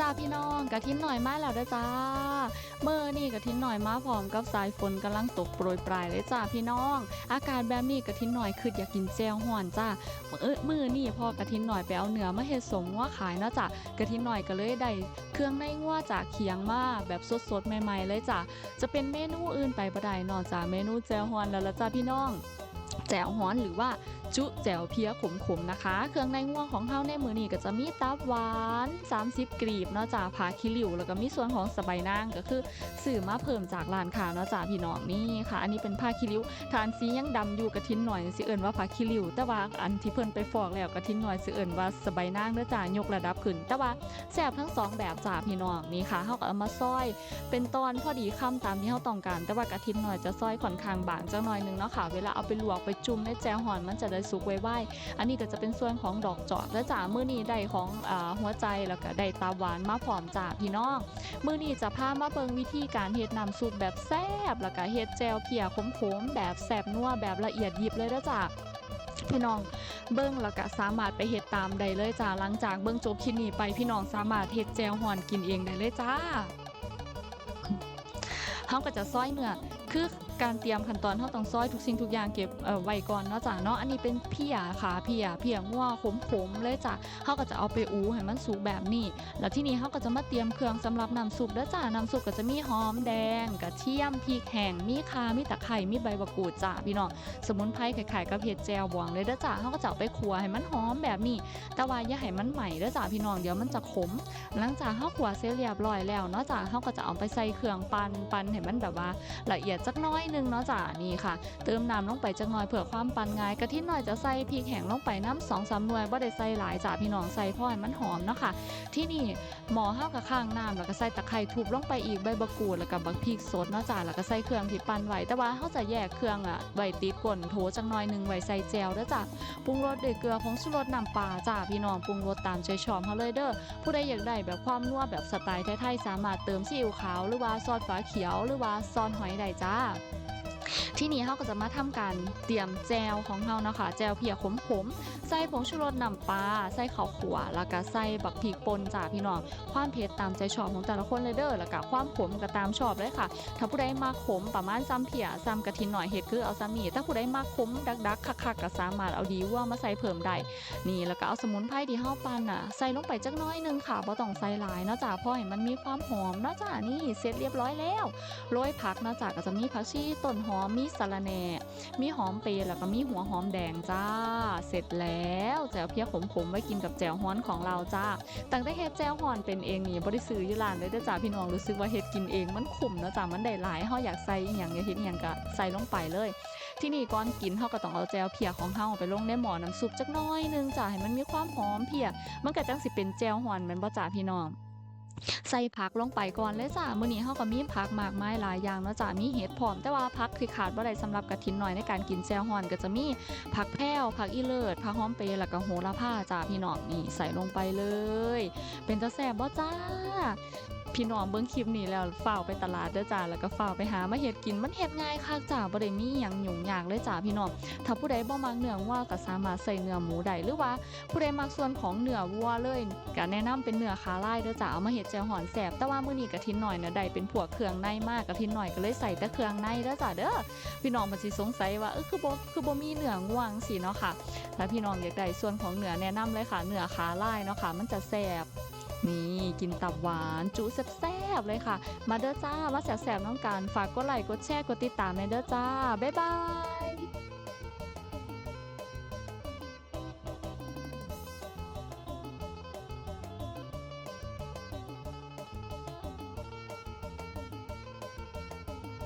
จ้าพี่น้องกะทินหน่อยมาแล้วเด้อจ้าเมื่อนี่กะทินหน่อยมาพร้อมกับสายฝนกำลังตกโปรยปลายเลยจ้าพี่น้อง อากาศแบบนี้กะทินหน่อยคืออยากกินแจ่วห่อนจ้าเออมือนี่พอกะทินหน่อยไปเอาเนื้อมาเฮ็ดสมว่าขายเนาะจ้ากะทินหน่อยก็เลยได้เครื่องในงัวจากเคียงมาแบบสดๆใหม่ ๆ เลยจ้าจะเป็นเมนูอื่นไปบ่ได้นอกจากเมนูแจ่วห่อนแล้วละจ้าพี่น้อง แจ่วฮ้อนหรือว่าจุแจ่วเพียขมๆนะคะ เครื่องในง่วงของเฮาในมือนี้ก็จะมีตับหวาน 30 กรีบเนาะจากผาคิริวแล้วก็มีส่วนของสบายนางก็คือสื่อมาเพิ่มจากร้านค้าเนาะจากพี่น้องนี่ค่ะ อันนี้เป็นผ้าคิริวทานสียังดำอยู่กระทินหน่อยสิเอิ้นว่าผาคิริวแต่ว่าอันที่เพิ่นไปฟอกแล้วกระทินหน่อยสิเอิ้นว่าสบายนางเด้อจ้ายกระดับขึ้น แต่ว่าแซ่บทั้งสองแบบจ้าพี่น้องนี่ค่ะเฮาก็เอามาซอย เป็นตอนพอดีคำตามที่เราต้องการ แต่ว่ากระทินหน่อยจะซอยค่อนข้างบางจังหน่อยนึงเนาะค่ะ เวลาเอาไปลวกไปจุ่มในแจวหอนมันจะได้สุกไวๆอันนี้ก็จะเป็นส่วนของดอกจอกและจ่ามือนี้ได้ของอหัวใจแล้วก็ได้ตาหวานมาพร้อมจ้าพี่น้อง มือนี้จะพามาเบิงวิธีการเฮ็ดน้ำซุปแบบแซ่บแล้วก็เฮ็ดแจวเพียขมๆแบบแซ่บนัวแบบละเอียดยิบเลยเด้อจ้าพี่น้องเบิ้งแล้วก็สามารถไปเฮ็ดตามได้เลยจ้าหลังจากเบิ้งจบคลิปนี้ไปพี่น้องสามารถเฮ็ดแจวหอนกินเองได้เลยจ้าเฮาก็จะซอยเนื้อคือ การเตรียมขั้นตอนเฮาต้องซอยทุกสิ่งทุกอย่างเก็บไว้ก่อนเนาะจ้ะเนาะอันนี้เป็นเพียค่ะเพียเพียงัวขมๆเลยจ้ะเฮาก็จะเอาไปอูให้มันสุกแบบนี้แล้วที่นี่เฮาก็จะมาเตรียมเครื่องสำหรับน้ำซุปเด้อจ้ะน้ำซุปก็จะมีหอมแดงกระเทียมพริกแห้งมีข่ามีตะไคร้มีใบมะกรูดจ้ะพี่น้องสมุนไพรคล้ายๆกับเห็ดแจวบวงเลยเด้อจ้ะเฮาก็จะเอาไปคั่วให้มันหอมแบบนี้ แต่ว่าอย่าให้มันใหม่เด้อจ้ะพี่น้องเดี๋ยวมันจะขม หลังจากเฮาคั่วเสร็จเรียบร้อยแล้วเนาะจ้ะเฮาก็จะเอาไปใส่เครื่องปันปันให้มันแบบว่าละเอียดจักน้อยนึงเนาะจ้ะนี่ค่ะ เติมน้ำลงไปจักหน่อยเพื่อความปันง่ายกะทิหน่อยจะใส่พริกแห้งลงไปน้ำสองสามหน่วยบ่ได้ใส่หลายจ้ะพี่น้องใส่พราะให้มันหอมเนาะค่ะ ที่นี่หมอเฮากับข้างน้ำแล้วก็ใส่ตะไคร้ทุบลงไปอีกใบมะกูดแล้วก็บักพริกสดเนาะจ้ะแล้วก็ใส่เครื่องที่ปั่นไว้แต่ว่าเฮาจะแยกเครื่องอะไว้ติดก้นโถจักหน่อยหนึ่งไว้ใส่แจวเด้อจ้ะปรุงรสด้วยเกลือผงชูรสน้ำปลาจ้ะพี่น้องปรุงรสตามใจชอบเฮาเลยเด้อผู้ใดอยากได้แบบความนัวแบบสไตล์ไทยๆสามารถเติมซีอิ๊วขาวหรือว่าซอสฟ้าเขียว หรือว่าซอสหอยได้จ้า ที่นี่เขาก็จะมาทำการเตรียมแจวของเรานะคะแจวเพียขมๆใส่ผงชูรสน้ำปลาใส่ข้าวขัวแล้วก็ใส่บักพริกป่นจ้าพี่น้องความเผ็ดตามใจชอบของแต่ละคนเลยเด้อแล้วก็ความขมก็ตามชอบเลยค่ะ ถ้าผู้ใดมาขมประมาณซ้ำเพียซ้ำกระทินหน่อยเห็ดคือเอาซ้ำนี่ถ้าผู้ใดมาขมดักๆคักๆก็สามารถเอาดีว่ามาใส่เพิ่มได้นี่แล้วก็เอาสมุนไพรที่เฮาปั่นน่ะใส่ลงไปจักน้อยนึงค่ะบ่ต้องใส่หลายนะจ้ะเพราะให้มันมีความหอมนะจ้ะนี่เสร็จเรียบร้อยแล้วโรยผักนะจ้ะก็จะมีผักชีต้นหอมมีสะระแหน่ มีหอมเปรย์แล้วก็มีหัวหอมแดงจ้า เสร็จแล้วแจ่วเพียขมๆไว้กินกับแจ่วฮ้อนของเราจ้าตั้งแต่เฮ็ดแจ่วฮ้อนเป็นเองนี่บ่ได้ซื้ออยู่ร้านเลยเด้อจ้าพี่น้องรู้สึกว่าเฮ็ดกินเองมันคุ้มเนาะจ้ะมันได้หลายเฮาอยากใส่อีหยังอยากเฮ็ดอีหยังก็ใส่ลงไปเลย ที่นี่ก่อนกินเฮาก็ต้องเอาแจวเพียของเฮาไปลงในหม้อน้ำซุปจักน้อยนึงจ้ะให้มันมีความหอมเพียมันก็จังสิเป็นแจวหอนแม่นบ่จ้าพี่น้อง ใส่ผักลงไปก่อนเลยจ้ามื้อนี้เฮาก็มีผักมากมายหลายอย่างเนาะจ้ามีเห็ดพร้อมแต่ว่าผักที่ขาดบ่ได้สำหรับกระถินหน่อยในการกินแซ่ฮอนก็จะมีผักแพรวผักอีเลิศผักหอมเปรย์แล้วก็โหระพาจ้าพี่น้องนี่ใส่ลงไปเลย เป็นจะแซ่บบ่จ้า พี่น้องเบิ่งคลิปนี้แล้วฝ้าไปตลาดเด้อจ้าแล้วก็ฝ้าไปหามาเฮ็ดกินมันเฮ็ดง่ายคักจ้าบ่ได้มีหยังยุ่งยากเลยจ้าพี่น้องถ้าผู้ใดบ่มักเนื้อวัวก็สามารถใส่เนื้อหมูได้หรือว่าผู้ใดมักส่วนของเนื้อวัวเลยก็แนะนำเป็นเนื้อขาลายเด้อจ้าเอามาเฮ็ดแจ่วหอนแซ่บแต่ว่ามื้อนี้กะทินหน่อยนี่ยได้เป็นพวเครื่องในมากกะทินหน่อยก็เลยใส่แต่เครื่องในเด้อจ้าเด้อพี่น้องมันสิสงสัยว่าเออคือบ่คือบ่มีเนื้อง่วจังซี่เนาะค่ะถ้าพี่น้องอยากได้ส่วนของเนื้อแนะนำเลยค่ะเนื้อขาลายเนาะค่ะ มันจะแซ่บ นี่กินตับหวานจุแซ่บๆเลยค่ะ มาเด้อจ้ามาแซ่บๆน้องการฝากกดไลค์กดแชร์กดติดตามในเด้อจ้า บ๊ายบาย